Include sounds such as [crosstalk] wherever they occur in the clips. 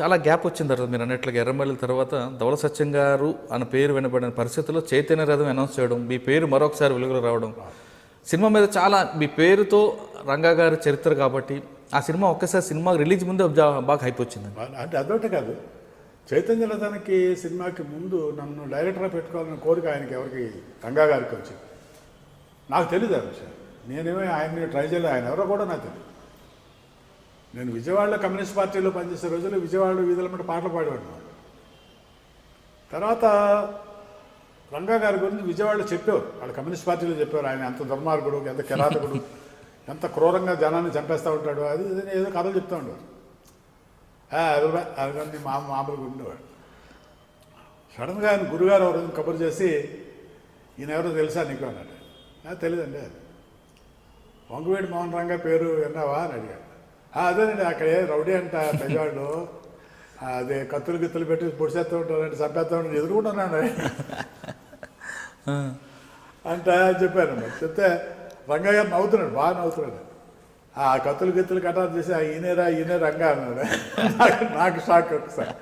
చాలా గ్యాప్ వచ్చిన తర్వాత మీరు అన్నట్లుగా ఎర్రమల్లి తర్వాత ధవల సత్యం గారు అన్న పేరు వినబడిన పరిస్థితుల్లో చైతన్య రథం అనౌన్స్ చేయడం మీ పేరు మరొకసారి వెలుగులో రావడం. సినిమా మీద చాలా మీ పేరుతో రంగా గారి చరిత్ర కాబట్టి ఆ సినిమా ఒక్కసారి సినిమా రిలీజ్ ముందే బాగా హైప్ వచ్చింది. అంటే అదొకటి కాదు. చైతన్య రథానికి సినిమాకి ముందు నన్ను డైరెక్టర్గా పెట్టుకోవాలన్న కోరిక ఆయనకి ఎవరికి రంగా గారికి వచ్చింది. నాకు తెలియదు ఆ విషయం. నేనేమో ఆయన్ని ట్రై చేయలేదు. ఆయన ఎవరో కూడా నాకు తెలియదు నేను విజయవాడలో కమ్యూనిస్ట్ పార్టీలో పనిచేసే రోజుల్లో విజయవాడలో వీధుల మీద పాటలు పాడేవాడిని. తర్వాత రంగా గారి గురించి విజయవాడలో చెప్పేవారు. వాళ్ళు కమ్యూనిస్ట్ పార్టీలో చెప్పేవారు. ఆయన ఎంత దుర్మార్గుడు ఎంత కిరాతకుడు ఎంత క్రూరంగా జనాన్ని చంపేస్తూ ఉంటాడు అది ఇది ఏదో కథలు చెప్తూ ఉండేవారు. ఆ, అది మా మామూలుగా ఉండేవాడు. సడన్గా ఆయన గురుగారు ఒక రోజు కబురు చేసి ఈయన ఎవరో తెలుసా నీకు? అన్నాడు. తెలియదండి అది. వంగవేడి మోహన్ రంగా పేరు విన్నావా? అని అడిగాడు. అదేనండి అక్కడ ఏ రౌడీ అంట పెద్దవాళ్ళు అదే కత్తులు గిత్తులు పెట్టి పొడిచేస్తూ ఉంటారంటే చంపేస్తూ ఉంటారు ఎదుర్కొంటున్నాను. అంటే చెప్పాను చెప్తే రంగయ్య గారు నవ్వుతున్నాడు బాగా నవ్వుతున్నాడు. ఆ కత్తులు గిత్తులు కటారు చేసి "ఆ, ఈయనే రంగా అన్నాడు. నాకు- నాకు షాక్ ఒకసారి.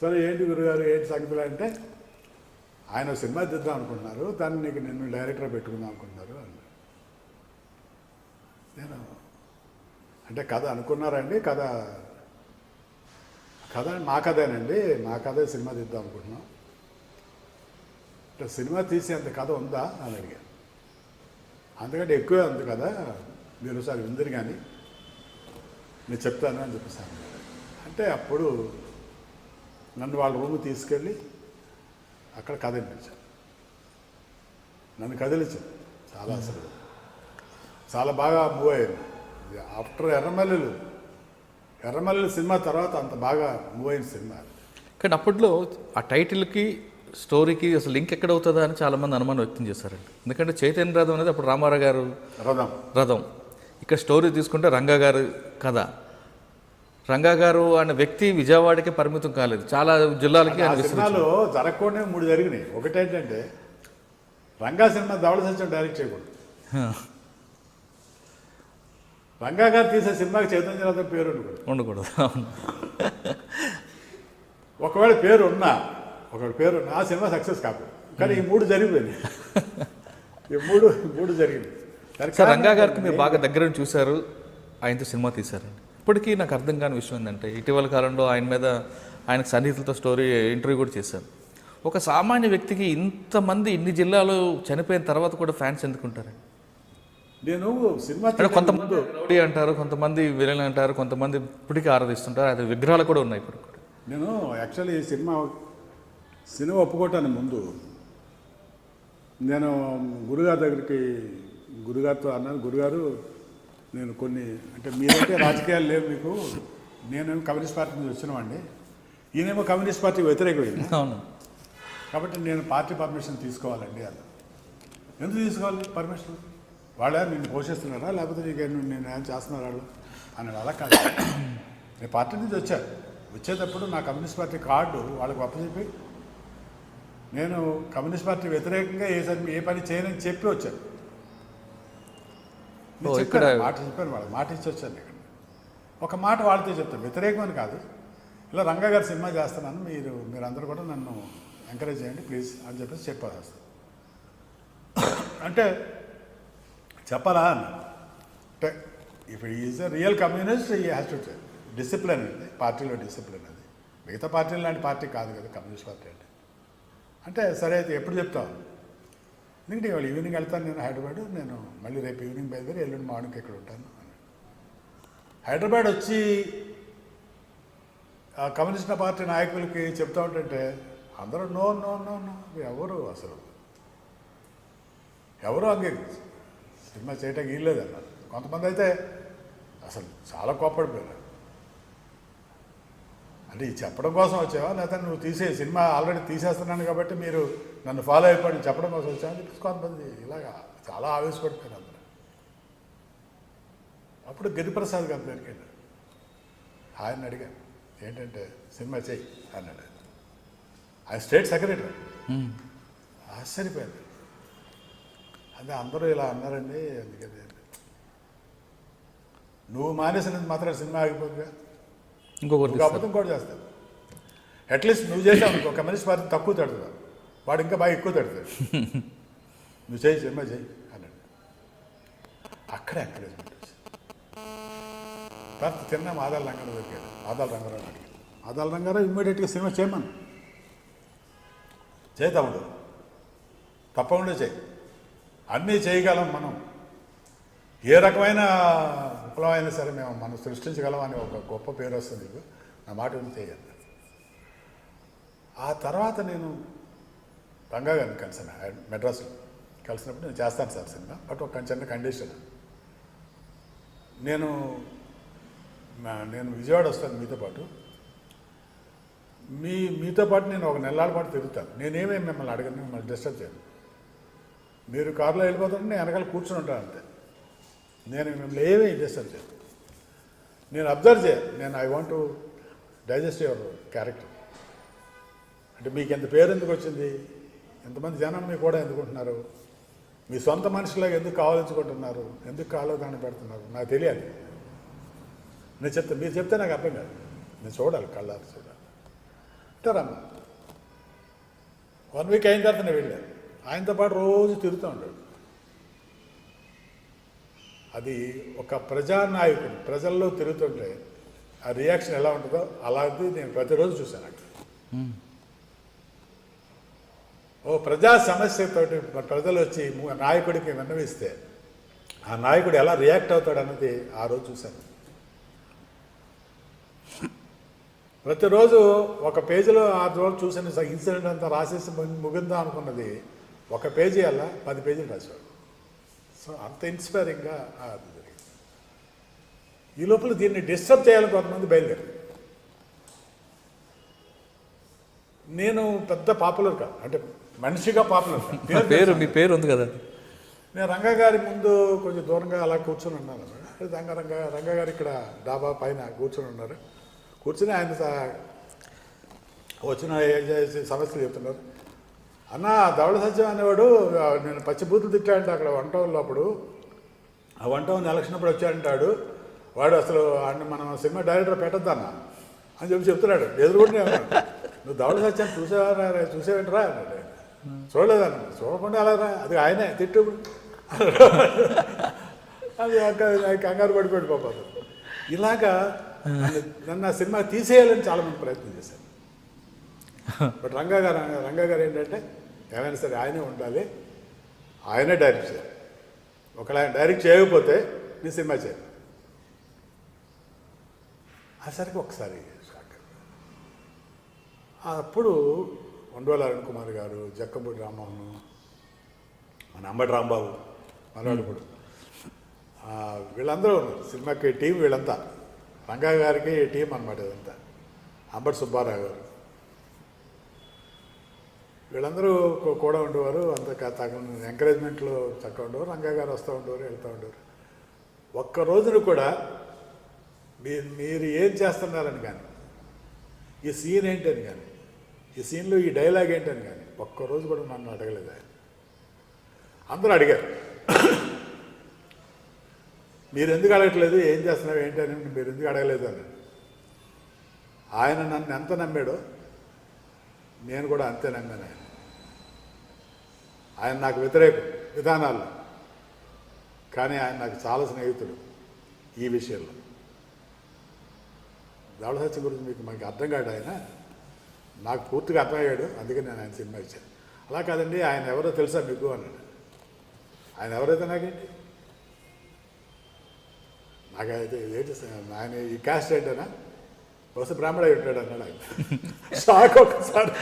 సరే ఏంటి గురుగారు ఏంటి సంగతులు అంటే ఆయన సినిమా తీద్దాం అనుకుంటున్నారు దాన్ని నీకు నిన్ను డైరెక్టర్ పెట్టుకుందాం అనుకుంటున్నారు అన్నాడు. నేను అంటే కథ అనుకున్నారండి కథ కథ మా కథేనండి మా కథే సినిమా తీద్దాం అనుకుంటున్నాం. అంటే సినిమా తీసేంత కథ ఉందా అని అడిగాను అందుకంటే ఎక్కువే ఉంది కదా మీరు ఒకసారి విందిరు కానీ నేను చెప్తాను అని చెప్పేసాను అంటే అప్పుడు నన్ను వాళ్ళ రూమ్ తీసుకెళ్ళి అక్కడ కథ వినిపించాను నన్ను కదిలించాను చాలా అసలు. చాలా బాగా మూవ్ అయింది. ఆఫ్టర్ ఎర్రమల్లెలు. ఎర్రమల్లెలు సినిమా తర్వాత అంత బాగా మూవ్ అయిన సినిమా కానీ అప్పట్లో ఆ టైటిల్కి స్టోరీకి అసలు లింక్ ఎక్కడ అవుతుందా అని చాలామంది అనుమానం వ్యక్తం చేశారండి. ఎందుకంటే చైతన్య రథం అనేది అప్పుడు రామారావు గారు రథం. రథం. ఇక్కడ స్టోరీ తీసుకుంటే రంగా గారు కథ. రంగా గారు అనే వ్యక్తి విజయవాడకే పరిమితం కాలేదు. చాలా జిల్లాలకి. సినిమాలో జరగకుండా మూడు జరిగినాయి. ఒకటేంటంటే రంగా సినిమా ధవళ సత్యం డైరెక్ట్ చేయకూడదు. రంగా గారు తీసే సినిమాకి చైతన్య రథం పేరు ఉండకూడదు. ఉండకూడదు. అవును [laughs] ఒకవేళ పేరు ఉన్నా ఒకవేళ పేరు ఉన్నా ఆ సినిమా సక్సెస్ కాదు. కానీ ఈ మూడు జరిగిపోయింది [laughs] ఈ మూడు మూడు జరిగింది. సార్ రంగా గారికి మీరు బాగా దగ్గర చూశారు ఆయనతో సినిమా తీశారండి. ఇప్పటికీ నాకు అర్థం కాని విషయం ఏంటంటే ఇటీవల కాలంలో ఆయన మీద ఆయనకు సన్నిహితులతో స్టోరీ ఇంటర్వ్యూ కూడా చేశాను ఒక సామాన్య వ్యక్తికి ఇంతమంది ఇన్ని జిల్లాలు చనిపోయిన తర్వాత కూడా ఫ్యాన్స్ ఎందుకుంటారండి? నేను సినిమా కొంతమంది రౌడీ అంటారు కొంతమంది విలన్ అంటారు కొంతమంది ఇప్పటికీ ఆరాధిస్తుంటారు. అది విగ్రహాలు కూడా ఉన్నాయి ఇప్పుడు. నేను యాక్చువల్లీ ఈ సినిమా సినిమా ఒప్పుకోవటానికి ముందు నేను గురుగారి దగ్గరికి గురుగారితో అన్నాను గురుగారు నేను కొన్ని అంటే మీరైతే రాజకీయాలు లేవు మీకు నేనేమో కమ్యూనిస్ట్ పార్టీ నుంచి వచ్చినామండి ఈయనేమో కమ్యూనిస్ట్ పార్టీ వ్యతిరేకమైంది. అవును. కాబట్టి నేను పార్టీ పర్మిషన్ తీసుకోవాలండి అన్న. ఎందుకు తీసుకోవాలి పర్మిషన్? వాళ్ళే నిన్ను పోషిస్తున్నారా? లేకపోతే నీకు నేను ఏం చేస్తున్నారు వాళ్ళు? అన్నాడు. అలా కాదు. నేను పార్టీ నుంచి వచ్చాను వచ్చేటప్పుడు నా కమ్యూనిస్ట్ పార్టీ కార్డు వాళ్ళకి అప్పచెప్పి నేను కమ్యూనిస్ట్ పార్టీ వ్యతిరేకంగా ఏ సరి- ఏ పని చేయనని చెప్పి వచ్చాను. చెప్పాను, మాట చెప్పాను వాళ్ళకి మాట ఇచ్చి వచ్చాను ఇక్కడ. ఒక మాట వాళ్ళతో చెప్తాను. వ్యతిరేకమని కాదు. ఇలా రంగా గారి సినిమా చేస్తున్నాను. మీరు మీరందరూ కూడా నన్ను ఎంకరేజ్ చేయండి ప్లీజ్ అని చెప్పేసి చెప్పారు అంటే చెప్పాలా? అంటే if is real communist he has to discipline అండి పార్టీలో డిసిప్లిన్ అది. మిగతా పార్టీలు లాంటి పార్టీ కాదు కదా కమ్యూనిస్ట్ పార్టీ అంటే. అంటే సరే అయితే ఎప్పుడు చెప్తావు? ఎందుకంటే ఇవాళ ఈవినింగ్ వెళ్తాను నేను హైదరాబాద్ నేను మళ్ళీ రేపు ఈవినింగ్ బయలుదేరి ఎల్లుండి మార్నింగ్ ఇక్కడ ఉంటాను హైదరాబాద్ వచ్చి కమ్యూనిస్ట్ పార్టీ నాయకులకి చెప్తా ఉంటే అందరూ నో నో నో నో ఎవరు అసలు? ఎవరు అంగీకరించారు? సినిమా చేయటానికి వీల్లేదు అన్నారు కొంతమంది అయితే అసలు చాలా కోప్పడిపోయారు. అంటే ఇది చెప్పడం కోసం వచ్చావా? లేకపోతే నువ్వు తీసే సినిమా ఆల్రెడీ తీసేస్తున్నాను కాబట్టి మీరు నన్ను ఫాలో అయిపోయి చెప్పడం కోసం వచ్చావా అని చెప్పేసి కొంతమంది ఇలాగా చాలా ఆవేశపడిపోయారు అందరూ. అప్పుడు గిరిప్రసాద్ గారి దగ్గరికి వెళ్ళాను ఆయన అడిగాను ఏంటంటే సినిమా చెయ్యి? అన్నాడు ఆయన. ఆయన స్టేట్ సెక్రటరీ. ఆశ్చర్యపోయింది అదే అందరూ ఇలా అన్నారండి అందుకని నువ్వు మానేసినందుకు మాత్రం సినిమా ఆగిపోతుందిగా ఇంకొకరు ఒక అబద్ధం కూడా చేస్తాడు అట్లీస్ట్ నువ్వు చేసావు అనుకో, మనిషి వారిని తక్కువ తడుతుంది వాడు ఇంకా బాగా ఎక్కువ తడుతాడు. [laughs] నువ్వు చేయి సినిమా చేయి అన్నాడు. అక్కడ ఎంకరేజ్మెంట్ తర్వాత తిన్న ఆదాల రంగారావు దొరికాడు ఆదాల రంగారావు అడిగాడు ఆదాల రంగారావు ఇమ్మీడియట్గా సినిమా చేయమను చేయి తమ్ముడు తప్పకుండా చేయి. అన్నీ చేయగలం మనం. ఏ రకమైన విప్లవం అయినా సరే మేము మనం సృష్టించగలం అని ఒక గొప్ప పేరు వస్తుంది నా మాట విని ఆ తర్వాత నేను రంగా గారిని కలిసాను మెడ్రాస్లో కలిసినప్పుడు నేను చేస్తాను సార్ సినిమా. బట్ ఒక చిన్న కండిషన్. నేను నేను విజయవాడ వస్తాను మీతో పాటు. మీ మీతో పాటు నేను ఒక నెలల పాటు తిరుగుతాను. నేనేమేమి మిమ్మల్ని అడగను మిమ్మల్ని డిస్టర్బ్ చేయను. మీరు కారులో వెళ్ళిపోతుంటే నేను వెనకాల కూర్చుని ఉంటాను అంతే. నేను మిమ్మల్ని ఏమీ చేస్తాను చేయను నేను అబ్జర్వ్ చేయను నేను I want to digest your character. అంటే మీకు ఎంత పేరు ఎందుకు వచ్చింది? ఎంతమంది జనం మీకు కూడా ఎందుకుంటున్నారు మీ సొంత మనుషులాగా ఎందుకు కావాలించుకుంటున్నారు? ఎందుకు కాలో దాన్ని పెడుతున్నారు? నాకు తెలియాలి. నేను చెప్తా మీరు చెప్తే నాకు అర్థం కాదు. నేను చూడాలి కళ్ళారు చూడాలి. అంటారమ్మ వన్ వీక్ అయిన తర్వాత నేను వెళ్ళాను. ఆయనతో పాటు రోజు తిరుగుతూ ఉంటాడు. అది ఒక ప్రజానాయకుడు ప్రజల్లో తిరుగుతుంటే ఆ రియాక్షన్ ఎలా ఉంటుందో అలాంటిది నేను ప్రతిరోజు చూశాను అక్కడ. ఓ ప్రజా సమస్యతోటి ప్రజలు వచ్చి నాయకుడికి విన్నవిస్తే ఆ నాయకుడు ఎలా రియాక్ట్ అవుతాడు అన్నది ఆ రోజు చూశాను. ప్రతిరోజు ఒక పేజీలో ఆ రోజు చూసిన ఇన్సిడెంట్ అంతా రాసేసి ముగిందా అనుకున్నది ఒక పేజీ అలా పది పేజీలు రాశాడు సో అంత ఇన్స్పైరింగ్గా అది జరిగింది. ఈ లోపల దీన్ని డిస్టర్బ్ చేయాలని కొంతమంది బయలుదేరారు. నేను పెద్ద పాపులర్ కాదు. అంటే మనిషిగా పాపులర్ పేరు మీ పేరు ఉంది కదా నేను రంగా గారి ముందు కొంచెం దూరంగా అలా కూర్చొని ఉన్నాను. రంగా రంగా రంగా గారు ఇక్కడ డాబా పైన కూర్చొని ఉన్నారు. కూర్చొని ఆయన వచ్చిన సమస్యలు చెప్తున్నారు. అన్న దవడ సత్యం అనేవాడు నేను పచ్చిబూతులు తిట్టాడంటే అక్కడ వంట అప్పుడు ఆ వంట ఉన్న ఎలక్షన్ అప్పుడు వచ్చాడంటాడు. వాడు అసలు ఆయన మనం సినిమా డైరెక్టర్ పెట్టద్దన్న అని చెప్పి చెప్తున్నాడు. ఎదురుకుంటే నువ్వు దవడ సత్యాన్ని చూసావా చూసావేంట్రా అన్నాడు. చూడలేదన్న చూడకుండా అలా రా అది ఆయనే తిట్టు. అది కంగారు పడిపోయాడు పాప. ఇలాగా నన్ను- ఆ సినిమా తీసేయాలని చాలా మంది ప్రయత్నం చేశారు. [laughs] బట్ రంగా గారు రంగా గారు ఏంటంటే ఏమైనా సరే ఆయనే ఉండాలి. ఆయనే డైరెక్ట్ చేయాలి. ఒకవేళ ఆయన డైరెక్ట్ చేయకపోతే నేను సినిమా చేయాలి అసరికి ఒకసారి అప్పుడు ఉండవల అరుణ్ కుమార్ గారు జక్కంపూడి రామ్మోహన్ మన అంబటి రాంబాబు మనవాడు వీళ్ళందరూ ఉన్నారు. సినిమాకి టీం వీళ్ళంతా. రంగా గారికి టీం అనమాట ఇదంతా. అంబటి సుబ్బారావు గారు. వీళ్ళందరూ కూడా ఉండేవారు. అంత తగిన ఎంకరేజ్మెంట్లో చక్కగా ఉండేవారు. రంగా గారు వస్తూ ఉండేవారు వెళ్తూ ఉండేవారు. ఒక్క రోజును కూడా మీరు మీరు ఏం చేస్తున్నారని కానీ ఈ సీన్ ఏంటని కానీ ఈ సీన్లో ఈ డైలాగ్ ఏంటని కానీ ఒక్కరోజు కూడా నన్ను అడగలేదు ఆయన. అందరూ అడిగారు. మీరు ఎందుకు అడగట్లేదు? ఏం చేస్తున్నావు? ఏంటి అని మీరు ఎందుకు అడగలేదు అని. ఆయన నన్ను ఎంత నమ్మాడో నేను కూడా అంతే నమ్మాను ఆయన ఆయన నాకు వ్యతిరేకం విధానాల్లో. కానీ ఆయన నాకు చాలా స్నేహితుడు ఈ విషయంలో. దౌళసత్యం గురించి మీకు మనకి అర్థం కాడు ఆయన. నాకు పూర్తిగా అర్థమయ్యాడు అందుకే నేను ఆయన సినిమా ఇచ్చాను. అలా కాదండి ఆయన ఎవరో తెలుసా మీకు అన్నాడు. ఆయన ఎవరైతే నాకేంటి? నాకైతే ఏంటి సార్, ఆయన ఈ క్యాస్ట్ ఏంటనా బహుశా బ్రాహ్మణ ఉంటాడు అన్నాడు ఆయన. షాక్ ఒకసారి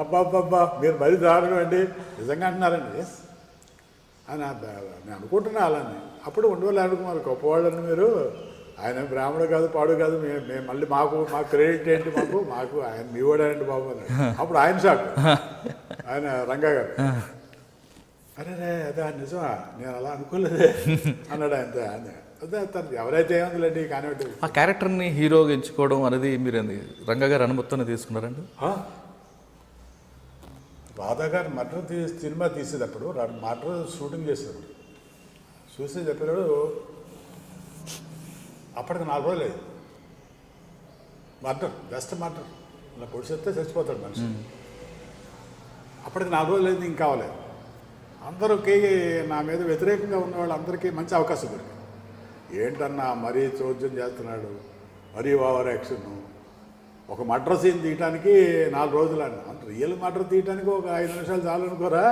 అబ్బాబ్బాబ్బా మీరు మరి దారుణం అండి. నిజంగా అంటున్నారండి. ఎస్ అని నేను అనుకుంటున్నా అలానే. అప్పుడు ఉండవాలి అనుకున్నారు గొప్పవాళ్ళని మీరు. ఆయన బ్రాహ్మడు కాదు పాడు కాదు. మేము మేము మళ్ళీ మాకు మా క్రెడిట్ ఏంటి మాకు? మాకు ఆయన మీ వాడండి బాబు అప్పుడు ఆయన షాక్. ఆయన రంగా గారు. అరే అదే నిజమా? నేను అలా అనుకోలేదే. [laughs] అన్నాడు ఆయన అదే. తను ఎవరైతే ఏముందిలేండి కానివ్వండి? ఆ క్యారెక్టర్ని హీరోగా ఎంచుకోవడం అనేది మీరు రంగా గారి అనుమతితోనే తీసుకున్నారండి? రాధా గారు మటర్ తీ సినిమా తీసేటప్పుడు మటర్ షూటింగ్ చేసేటప్పుడు చూసి చెప్పాడు అప్పటికి నాలుగు రోజులు అయింది. Murder just murder. ఇలా పొడిచేస్తే చచ్చిపోతాడు మనిషి. అప్పటికి నాలుగు రోజులు అయింది ఇంకా కావలేదు అందరికీ నా మీద వ్యతిరేకంగా ఉన్న వాళ్ళందరికీ మంచి అవకాశం దొరికింది. ఏంటన్నా మరీ చోద్యం చేస్తున్నాడు? మరీ ఓవర్ యాక్షన్? ఒక మర్డర్ సీన్ తీయటానికి నాలుగు రోజులు అన్న. అంత రియల్ మర్డర్ తీయటానికి ఒక ఐదు నిమిషాలు చాలు అనుకోరా?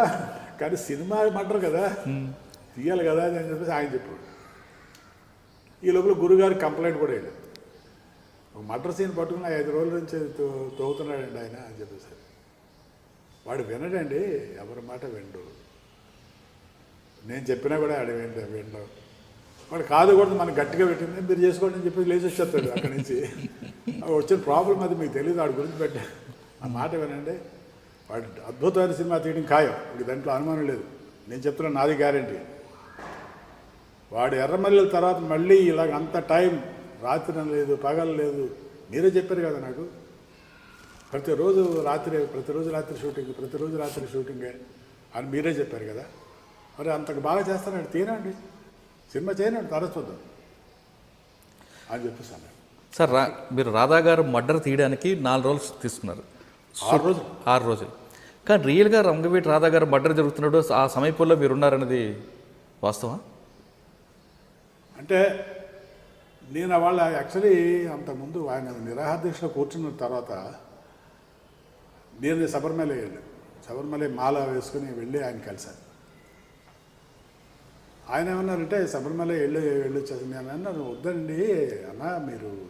కానీ సినిమా మర్డర్ కదా. తీయాలి కదా అని చెప్పేసి ఆయన చెప్పాడు. ఈ లోపల గురుగారు కంప్లైంట్ కూడా వెళ్ళాడు ఒక మర్డర్ సీన్ పట్టుకుని ఐదు రోజుల నుంచి తోగుతున్నాడండి ఆయన అని చెప్పేసి. వాడు వినడండి ఎవరి మాట విండు. నేను చెప్పినా కూడా ఆడ విండు వాడు. కాదు కూడా మనకు గట్టిగా పెట్టింది మీరు చేసుకోండి అని చెప్పి లేచి వచ్చేస్తాడు అక్కడి నుంచి. వచ్చిన ప్రాబ్లం అది మీకు తెలియదు వాడి గురించి పెట్టా. ఆ మాట వినండి. వాడు అద్భుతమైన సినిమా తీయడం ఖాయం. ఇప్పుడు దాంట్లో అనుమానం లేదు. నేను చెప్తున్నా నాది గ్యారంటీ వాడు ఎర్రమల్లెల తర్వాత మళ్ళీ ఇలాగ అంత టైం రాత్రి లేదు పగలు లేదు మీరే చెప్పారు కదా నాకు. ప్రతిరోజు రాత్రి ప్రతిరోజు రాత్రి షూటింగ్ ప్రతిరోజు రాత్రి షూటింగే అని మీరే చెప్పారు కదా. మరి అంతకు బాగా చేస్తానండి తీనండి సినిమా చేయనండి తర్వాత చూద్దాం అని చెప్పేసాను సార్ రా మీరు రాధా గారు మర్డర్ తీయడానికి నాలుగు రోజులు తీసుకున్నారు. ఆరు రోజులు. ఆరు రోజులు. కానీ రియల్గా రంగవీటి రాధా గారు మర్డర్ జరుగుతున్నాడు ఆ సమయంలో మీరు ఉన్నారనేది వాస్తవా అంటే నేను వాళ్ళ యాక్చువల్లీ అంతకుముందు ఆయన నిరాహార దీక్షలో కూర్చున్న తర్వాత నేను శబరిమల వెళ్ళాను. శబరిమల మాల వేసుకుని వెళ్ళి ఆయన కలిశాను. ఆయన ఏమన్నారంటే శబరిమల వెళ్ళి వెళ్ళొచ్చేసి నేను అన్నాను వద్దండి అన్న మీరు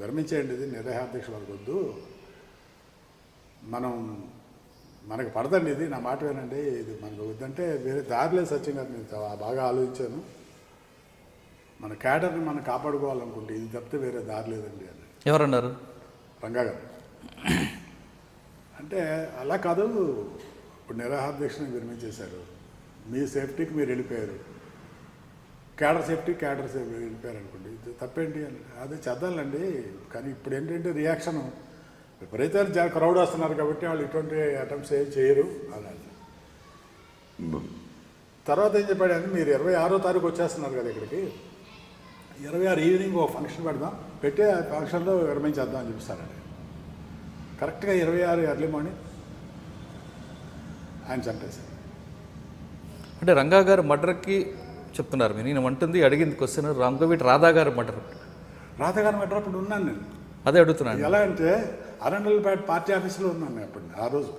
విరమించేయండి ఇది నిరాహార దీక్ష వరకు వద్దు. మనం మనకు పడదండి ఇది నా మాట వినండి ఇది మనకు వద్దంటే వేరే దారిలేదు సత్యం గారు నేను బాగా ఆలోచించాను. మన క్యాడర్ని మనం కాపాడుకోవాలనుకుంటే ఇది తప్పితే వేరే దారి లేదండి అని. ఎవరన్నారు? రంగా గారు. అంటే అలా కాదు ఇప్పుడు నిరాహార దీక్షను విరమించేశారు. మీ సేఫ్టీకి మీరు వెళ్ళిపోయారు. క్యాడర్ సేఫ్టీ క్యాడర్ సేఫ్టీ వెళ్ళిపోయారు అనుకోండి. ఇది తప్పేంటి అని. అదే చేద్దాంలేండి కానీ ఇప్పుడు ఏంటంటే రియాక్షన్ విపరీతమైన క్రౌడ్ వస్తున్నారు కాబట్టి వాళ్ళు ఇటువంటి అటెంప్ట్స్ ఏం చేయరు. అలా. తర్వాత ఏం చెప్పాడు మీరు ఇరవై ఆరో తారీఖు వచ్చేస్తున్నారు కదా ఇక్కడికి. ఇరవై ఆరు ఈవినింగ్ ఓ ఫంక్షన్ పెడదాం. పెట్టి ఆ ఫంక్షన్లో విరమించేద్దాం అని చెప్తారండి కరెక్ట్గా ఇరవై ఆరు ఎర్లీ మార్నింగ్ ఆయన చంపేశారు అంటే రంగా గారు మర్డర్కి చెప్తున్నారు మీరు. నేను అంటుంది అడిగింది క్వశ్చన్ రంగవీటి రాధా గారు మర్డర్ రాధగారు మెట్రప్పుడు ఉన్నాను నేను. అదే అడుగుతున్నాను. ఎలా అంటే అరండల్పేట పార్టీ ఆఫీస్లో ఉన్నాను నేను అప్పుడు ఆ రోజు.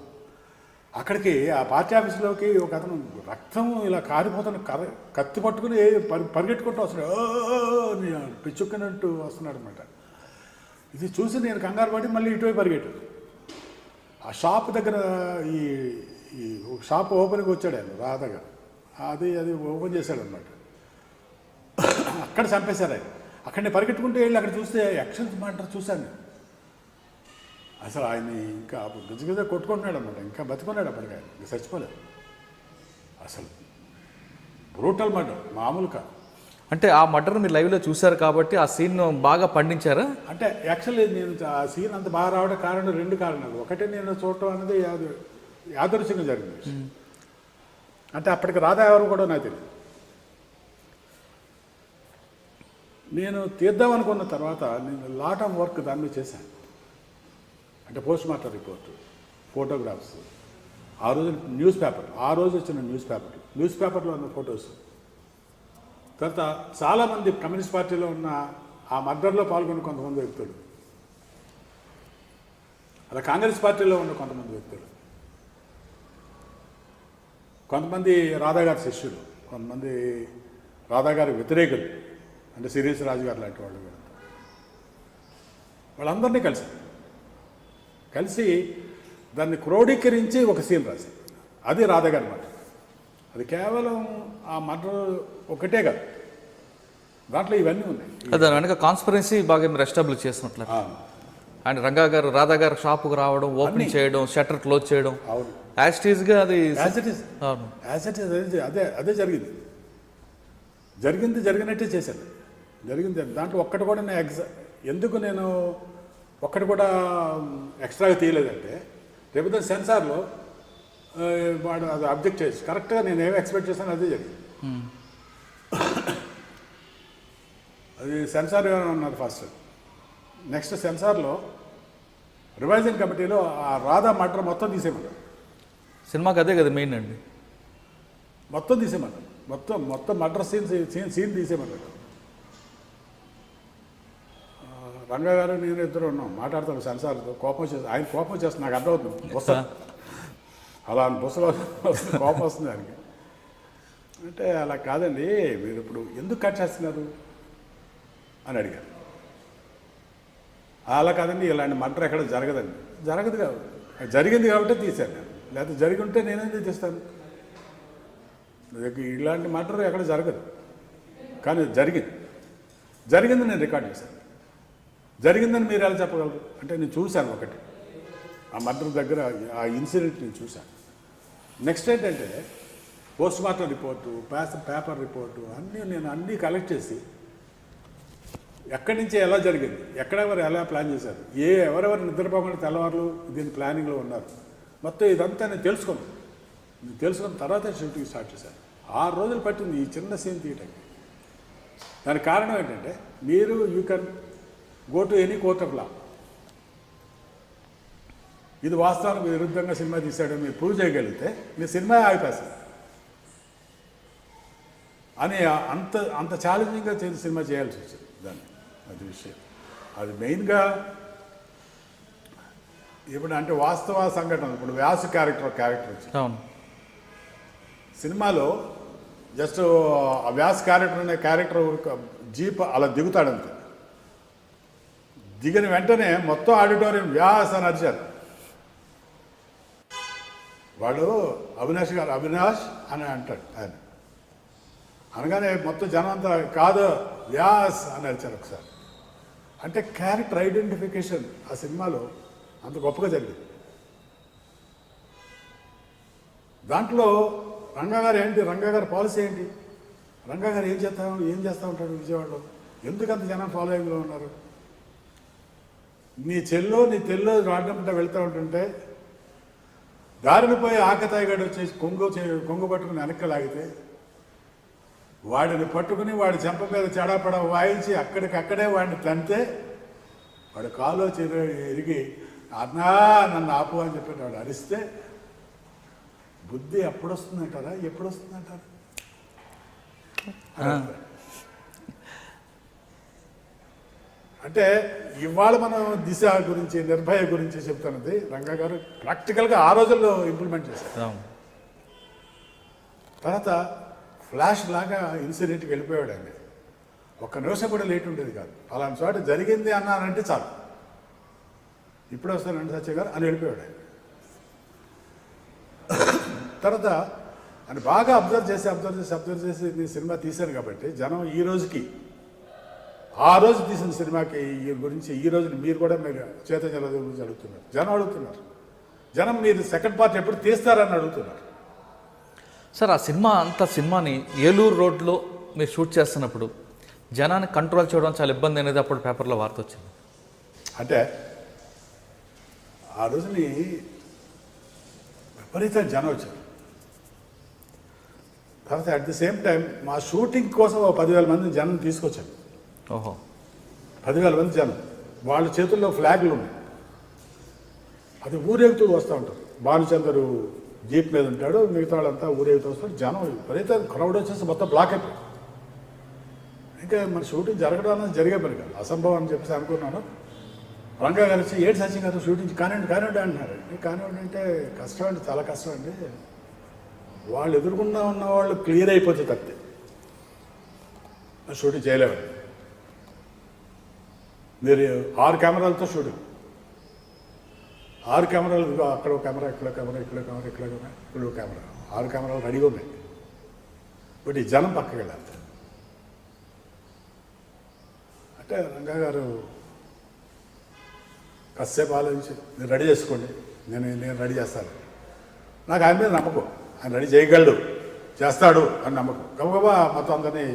అక్కడికి ఆ పార్టీ ఆఫీస్లోకి ఒక అతను రక్తం ఇలా కారిపోతున్న కర కత్తి పట్టుకుని పరి పరిగెట్టుకుంటూ వస్తున్నాడు. పిచ్చుక్కున్నట్టు వస్తున్నాడు అనమాట ఇది చూసి నేను కంగారు పడి మళ్ళీ ఇటువైపు పరిగెట్టు ఆ షాప్ దగ్గర ఈ ఈ ఒక షాప్ ఓపెన్కి వచ్చాడు ఆయన రాధగా అది అది ఓపెన్ చేశాడు అనమాట అక్కడ చంపేశారు ఆయన. అక్కడ నేను పరిగెట్టుకుంటూ వెళ్ళి అక్కడ చూస్తే యాక్షన్ మాంటారు చూశాను. అసలు ఆయన్ని ఇంకా గజగజ కొట్టుకుంటున్నాడు అనమాట ఇంకా బతుకున్నాడు అప్పటికి ఆయన. ఇంకా చచ్చిపోలేదు. అసలు బ్రూటల్ మర్డర్ మామూలు కాదు. అంటే ఆ మర్డర్ మీరు లైవ్లో చూశారు కాబట్టి ఆ సీన్ బాగా పండించారా? అంటే యాక్చువల్లీ నేను ఆ సీన్ అంత బాగా రావడం కారణం రెండు కారణాలు. ఒకటి నేను చూడటం అనేది యాద యాదృశ్యంగా జరిగింది. అంటే అప్పటికి రాధా ఎవరు కూడా నాకు తెలియదు. నేను తీద్దాం అనుకున్న తర్వాత నేను లాట్ ఆఫ్ వర్క్ దాని మీద చేశాను. అంటే పోస్ట్ మార్టం రిపోర్ట్ ఫోటోగ్రాఫ్స్ ఆ రోజు న్యూస్ పేపర్ ఆ రోజు వచ్చిన న్యూస్ పేపర్ న్యూస్ పేపర్లో ఉన్న ఫొటోస్ తర్వాత చాలామంది కమ్యూనిస్ట్ పార్టీలో ఉన్న ఆ మర్డర్లో పాల్గొన్న కొంతమంది వ్యక్తులు. అలా కాంగ్రెస్ పార్టీలో ఉన్న కొంతమంది వ్యక్తులు. కొంతమంది రాధాగారి శిష్యులు కొంతమంది రాధాగారి వ్యతిరేకులు అంటే సిరీస్ రాజు గారు లాంటి వాళ్ళు వాళ్ళందరినీ కలిసి కలిసి దాన్ని క్రోడీకరించి ఒక సీన్ రాశారు. అది రాధాగారి మాట. అది కేవలం ఆ మర్డర్ ఒకటే కాదు. దాంట్లో ఇవన్నీ ఉన్నాయి. దాని వెనక కాన్స్పరెన్సీ బాగా మీరు ఎస్టాబ్లిష్ ఆ, ఆయన రంగా గారు రాధా గారు షాపుకు రావడం ఓపెన్ చేయడం షట్టర్ క్లోజ్ చేయడం. అవును. యాస్టీస్గా అది యాజ్ ఇట్ ఈస్ అవును యాజ్ ఇట్ ఈస్ అదే అదే అదే జరిగింది. జరిగింది జరిగినట్టే చేశాను జరిగింది దాంట్లో ఒక్కటి కూడా నేను ఎగ్జా ఎందుకు నేను ఒక్కటి కూడా ఎక్స్ట్రాగా తీయలేదంటే రేపు సెన్సార్లో వాడు అది అబ్జెక్ట్ చేసి కరెక్ట్గా నేను ఏమి ఎక్స్పెక్ట్ చేశాను అదే జరిగింది. అది సెన్సార్ ఉన్నారు ఫస్ట్. నెక్స్ట్ సెన్సార్లో రివైజింగ్ కమిటీలో ఆ రాధా మటర్ మొత్తం తీసేయమన్నారు. సినిమాకి అదే కదా మెయిన్ అండి. మొత్తం తీసేయమన్నారు మొత్తం మొత్తం మటర్ సీన్ సీన్ సీన్ తీసేయమన్నారు ఆ, రంగా గారు నేను ఇద్దరు ఉన్నాం. మాట్లాడతాను సెన్సార్తో కోపం వచ్చేసి ఆయన కోపం వచ్చేస్తుంది. నాకు అర్థమవుతుంది. బుస. అలా బుసలో కోపం వస్తుంది ఆయనకి. అంటే అలా కాదండి. మీరు ఇప్పుడు ఎందుకు కట్ చేస్తున్నారు? అని అడిగారు. అలా కాదండి. ఇలాంటి మంటర్ ఎక్కడ జరగదండి. జరగదు కాదు. జరిగింది కాబట్టి తీశాను లేకపోతే జరిగి ఉంటే నేనేది తెస్తాను ఇలాంటి మంటర్ ఎక్కడ జరగదు. కానీ జరిగింది. జరిగింది నేను రికార్డ్ చేశాను. జరిగిందని మీరు ఎలా చెప్పగలరు? అంటే నేను చూశాను ఒకటి. ఆ మర్డర్ దగ్గర ఆ ఇన్సిడెంట్ నేను చూశాను. నెక్స్ట్ ఏంటంటే post mortem report paper paper report అన్నీ నేను అన్నీ కలెక్ట్ చేసి ఎక్కడి నుంచి ఎలా జరిగింది ఎక్కడెవరు ఎలా ప్లాన్ చేశారు ఏ ఎవరెవరు నిద్రపోకుండా తెల్లవారులు దీని ప్లానింగ్లో ఉన్నారు మొత్తం ఇదంతా నేను తెలుసుకున్నాను నేను తెలుసుకున్న తర్వాత షూటింగ్ స్టార్ట్ చేశాను ఆరు రోజులు పట్టింది ఈ చిన్న సీన్ తీయటానికి దానికి కారణం ఏంటంటే మీరు you can go to any court of law ఇది వాస్తవానికి విరుద్ధంగా సినిమా తీశాడని మీరు ప్రూవ్ చేయగలిగితే మీ సినిమా ఆగిపోతుంది అని అంత అంత ఛాలెంజింగ్గా చేసి సినిమా చేయాల్సి వచ్చింది దాన్ని అది విషయం అది మెయిన్గా ఇప్పుడు అంటే వాస్తవ సంఘటన ఇప్పుడు వ్యాస క్యారెక్టర్ క్యారెక్టర్ వచ్చింది అవును. సినిమాలో జస్ట్ ఆ వ్యాస్ క్యారెక్టర్ అనే క్యారెక్టర్ జీప్ అలా దిగుతాడంతే. దిగిన వెంటనే మొత్తం ఆడిటోరియం వ్యాస్ అని అరిచారు. వాడు అవినాష్ గారు అవినాష్ అని అంటాడు ఆయన. అనగానే మొత్తం జనం అంతా కాదు వ్యాస్ అని అరిచారు ఒకసారి. అంటే క్యారెక్టర్ ఐడెంటిఫికేషన్ ఆ సినిమాలో అంత గొప్పగా జరిగింది. దాంట్లో రంగాగారు ఏంటి? రంగాగారి పాలసీ ఏంటి? రంగాగారు ఏం చేస్తా ఏం చేస్తూ ఉంటాడు విజయవాడలో? ఎందుకంత జనం ఫాలోయింగ్లో ఉన్నారు? నీ చెల్లో నీ తెల్లో రాడ్డంపట వెళ్తూ ఉంటుంటే దారిన పోయి ఆకతాయిగాడు వచ్చేసి కొంగు చే- కొంగు పట్టుకుని వెనక్కి లాగితే వాడిని పట్టుకుని వాడి చెంప మీద చెడాపడ వాయించి అక్కడికక్కడే వాడిని తంతే వాడు కాలో చెరు ఎరిగి అన్నా నన్ను ఆపు అని చెప్పి వాడు అరిస్తే బుద్ధి ఎప్పుడు వస్తుందంటారా ఎప్పుడు వస్తుందంటారా అంటే ఇవాళ మనం దిశ గురించి నిర్భయ గురించి చెప్తున్నది రంగా గారు ప్రాక్టికల్గా ఆ రోజుల్లో ఇంప్లిమెంట్ చేశారు. తర్వాత ఫ్లాష్ లాగా ఇన్సిడెంట్కి వెళ్ళిపోయాడు అండి ఒక్క నిమిషం కూడా లేట్ ఉండేది కాదు. అలాంటి చోట జరిగింది అన్నానంటే చాలు. ఇప్పుడు వస్తానండి సత్య గారు. అని వెళ్ళిపోయాడు ఆయన. తర్వాత అని బాగా అబ్జర్వ్ చేసి అబ్జర్వ్ చేసి అబ్జర్వ్ చేసి నేను సినిమా తీశాను కాబట్టి జనం ఈ రోజుకి ఆ రోజు తీసిన సినిమాకి ఈ గురించి ఈ రోజు మీరు కూడా మీరు చైతన్య గురించి అడుగుతున్నారు. జనం అడుగుతున్నారు. జనం మీరు సెకండ్ పార్ట్ ఎప్పుడు తీస్తారని అడుగుతున్నారు. సార్ ఆ సినిమా అంత సినిమాని ఏలూరు రోడ్లో మీరు షూట్ చేస్తున్నప్పుడు జనాన్ని కంట్రోల్ చేయడం చాలా ఇబ్బంది అనేది అప్పుడు పేపర్లో వార్త వచ్చింది. అంటే ఆ రోజుని విపరీత జనం వచ్చారు. తర్వాత అట్ ది సేమ్ టైం మా షూటింగ్ కోసం ఒక పదివేల మంది జనం తీసుకొచ్చాను ఓహో. పదివేల మంది జనం. వాళ్ళ చేతుల్లో ఫ్లాగ్లు ఉన్నాయి. అది ఊరేగుతూ వస్తూ ఉంటారు. భానుచందరు జీప్ మీద ఉంటాడు మిగతా వాళ్ళంతా ఊరేగుతూ వస్తారు. జనం విపరీత క్రౌడ్ వచ్చేసి మొత్తం బ్లాక్ అయిపోయి ఇంకా మన షూటింగ్ జరగడం అనేది జరిగే పని కాదు. అసంభవం అని చెప్పేసి అనుకున్నాను. రంగా గారు ఏడు సచిన్ గారు షూటింగ్ కానివ్వండి కానివ్వండి అంటున్నారు. "ఏ, కానివ్వండి అంటే కష్టం అండి చాలా కష్టం అండి. వాళ్ళు ఎదురుకుండా ఉన్న వాళ్ళు క్లియర్ అయిపోతే తప్పితే షూటింగ్ చేయలేము మీరు ఆరు కెమెరాలతో షూటింగ్. ఆరు కెమెరాలు అక్కడ ఒక కెమెరా ఇక్కడ కెమెరా ఇక్కడ కెమెరా ఇక్కడ కెమెరా ఇక్కడ కెమెరా. ఆరు కెమెరాలు రెడీగా ఉన్నాయి. బట్ ఈ జనం పక్కకి వెళ్ళాలి. అంటే రంగా గారు కాసేపు ఆలోచించి మీరు రెడీ చేసుకోండి నేను నేను రెడీ చేస్తాను. నాకు ఆయన మీద నమ్మకం. ఆయన రెడీ చేయగలడు చేస్తాడు అని నమ్మకం. గబగబా మొత్తం అందరినీ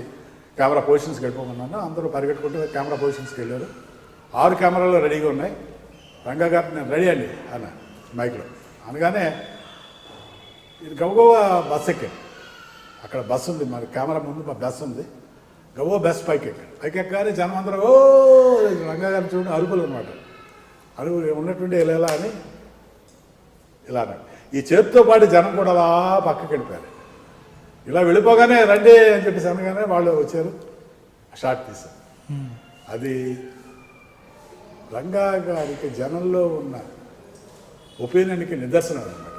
కెమెరా పొజిషన్స్కి వెళ్ళిపోమన్నాను. అందరూ పరిగెట్టుకుంటూ కెమెరా పొజిషన్స్కి వెళ్ళారు. ఆరు కెమెరాలు రెడీగా ఉన్నాయి. రంగా గారు నేను రెడీ అండి అన్న మైక్లో. అనగానే ఇది గబగబా బస్ ఎక్కాను. అక్కడ బస్సు ఉంది మరి కెమెరా ముందు మా బస్సు ఉంది. గబో బస్ పైకి ఎక్కాడు పైకి ఎక్కగానే జనం అందరూ ఓ రంగా గారు చూడండి అరుపులు అనమాట అడుగు ఉన్నటువంటి ఇలా ఇలా అని? ఇలా ఈ చేతితో పాటు జనం కూడా అలా పక్కకి వెళ్ళిపోయారు. ఇలా వెళ్ళిపోగానే రండి అని చెప్పేసి అనగానే వాళ్ళు వచ్చారు. షార్ట్ తీశారు. అది రంగా గారికి జనంలో ఉన్న ఒపీనియన్కి నిదర్శనం అనమాట